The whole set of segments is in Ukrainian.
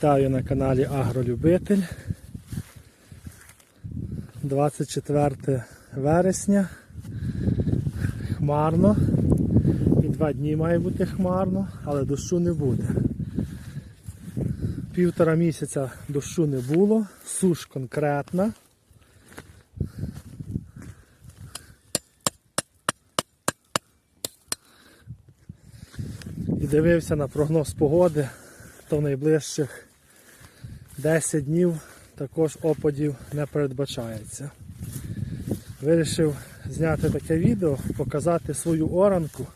Вітаю на каналі Агролюбитель. 24 вересня. Хмарно. І два дні має бути хмарно, але дощу не буде. Півтора місяця дощу не було, суш конкретна. І дивився на прогноз погоди, то в найближчих 10 днів також опадів не передбачається. Вирішив зняти таке відео, показати свою оранку.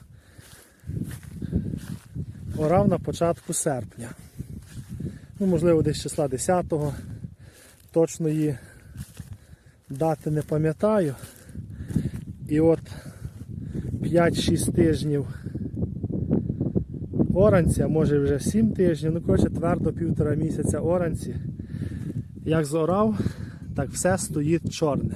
Орав на початку серпня. Ну, можливо, десь числа 10-го. Точної дати не пам'ятаю. І от 5-6 тижнів оранці, а може вже 7 тижнів, ну коротше твердо півтора місяця оранці. Як зорав, так все стоїть чорне.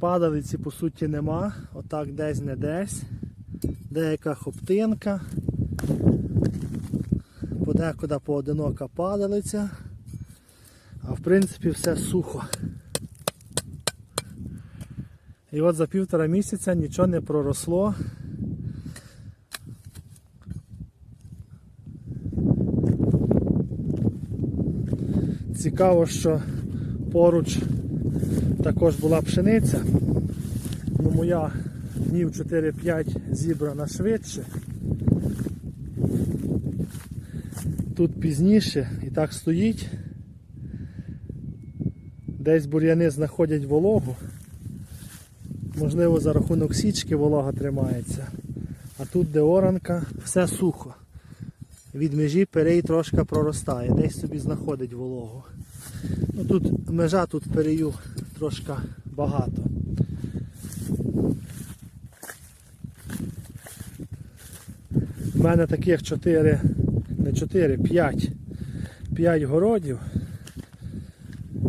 Падалиці по суті нема, отак десь не десь. Деяка хоптинка, подекуди поодинока падалиця, а в принципі все сухо. І от за півтора місяця нічого не проросло. Цікаво, що поруч також була пшениця. Ну, моя днів 4-5 зібрана швидше. Тут пізніше і так стоїть. Десь бур'яни знаходять вологу. Можливо, за рахунок січки волога тримається. А тут, де оранка, все сухо. Від межі перей трошки проростає, десь собі знаходить вологу. Ну, Тут межа тут перею трошки багато. У мене таких 4, не 4, 5, 5 городів,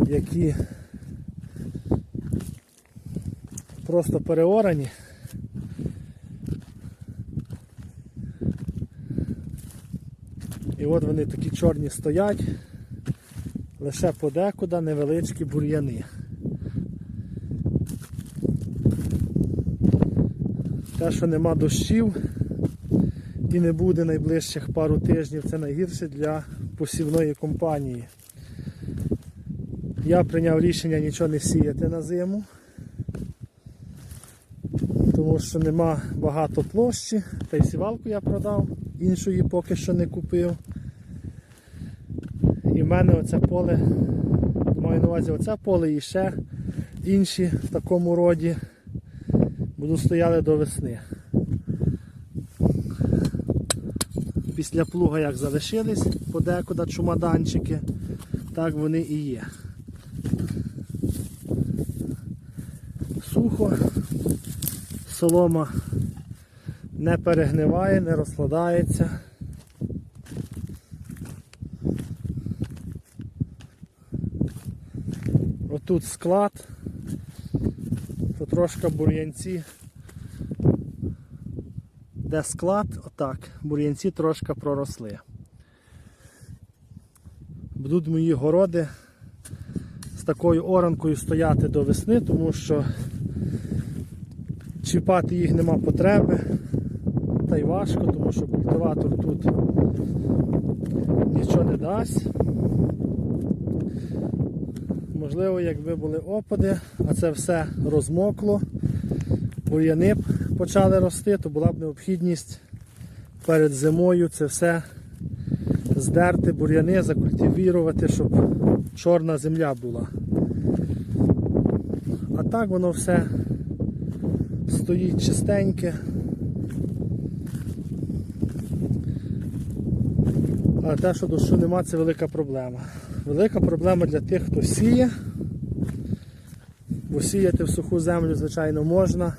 які просто переорані. І от вони такі чорні стоять, лише подекуди невеличкі бур'яни. Те, що нема дощів і не буде найближчих пару тижнів, це найгірше для посівної компанії. Я прийняв рішення нічого не сіяти на зиму тому що нема багато площі, та й сівалку я продав, іншої поки що не купив. І в мене оце поле, маю на увазі оце поле і ще інші в такому роді будуть стояли до весни. Після плуга як залишились подекуди чумаданчики, так вони і є. Сухо, солома не перегниває, не розкладається. Отут склад, то трошки бур'янці. Де склад, отак, бур'янці трошки проросли. Будуть мої городи з такою оранкою стояти до весни, тому що чіпати їх нема потреби, та й важко, тому що культиватор тут нічого не дасть. Можливо, якби були опади, а це все розмокло, бур'яни б почали рости, то була б необхідність перед зимою це все здерти, бур'яни, закультивірувати, щоб чорна земля була. А так воно все стоїть чистеньке. А те, що дощу нема, це велика проблема. Велика проблема для тих, хто сіє. Бо сіяти в суху землю, звичайно, можна.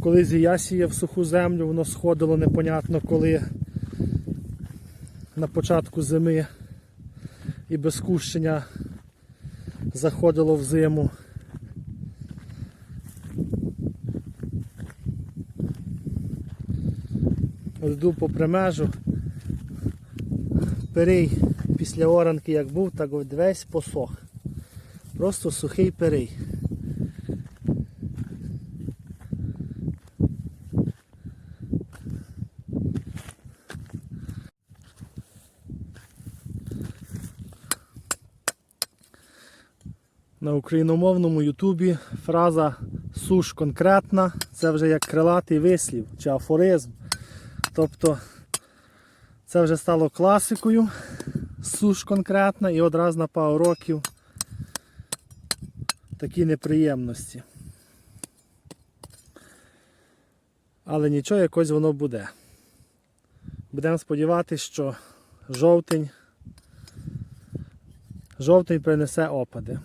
Колись і я сіяв суху землю, воно сходило непонятно коли на початку зими і без кущення заходило в зиму. Йду по примежу. Перий після оранки як був, так весь посох. Просто сухий перий. На україномовному Ютубі фраза суш конкретна це вже як крилатий вислів чи афоризм. Тобто це вже стало класикою. Суш конкретна і одразу на пару років такі неприємності. Але нічого якось воно буде. Будемо сподіватися, що жовтень, жовтень принесе опади.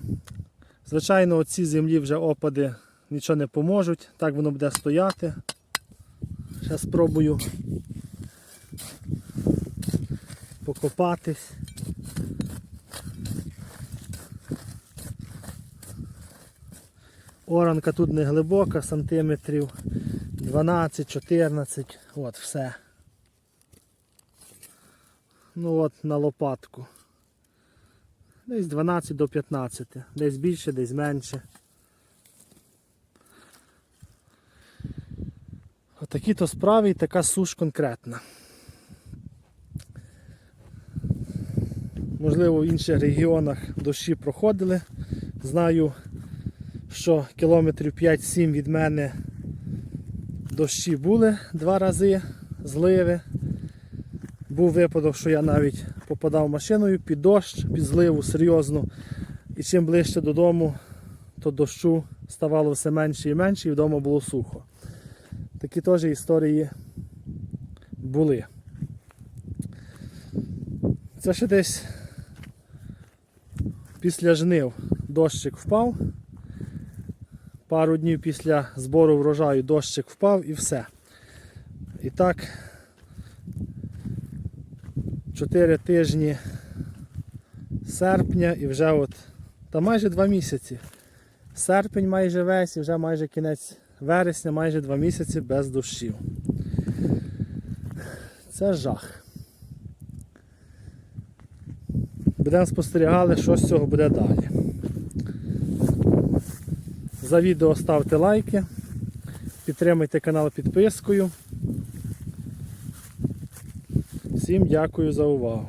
Звичайно, оці землі вже опади нічого не поможуть, так воно буде стояти. Зараз спробую покопатись. Оранка тут не глибока, сантиметрів 12-14, от все. Ну от на лопатку. Десь 12 до 15, десь більше, десь менше. Отакі то справи і така суш конкретна. Можливо, в інших регіонах дощі проходили. Знаю, що кілометрів 5-7 від мене дощі були два рази, зливи. Був випадок, що я навіть попадав машиною під дощ, під зливу серйозно. І чим ближче додому, то дощу ставало все менше і менше, і вдома було сухо. Такі теж історії були. Це ще десь після жнив дощик впав. Пару днів після збору врожаю дощик впав і все. І так, 4 тижні серпня і вже от, та майже 2 місяці. Серпень майже весь і вже майже кінець вересня, майже 2 місяці без дощів. Це жах. Будемо спостерігали, що з цього буде далі. За відео ставте лайки, підтримуйте канал підпискою. Всім дякую за увагу.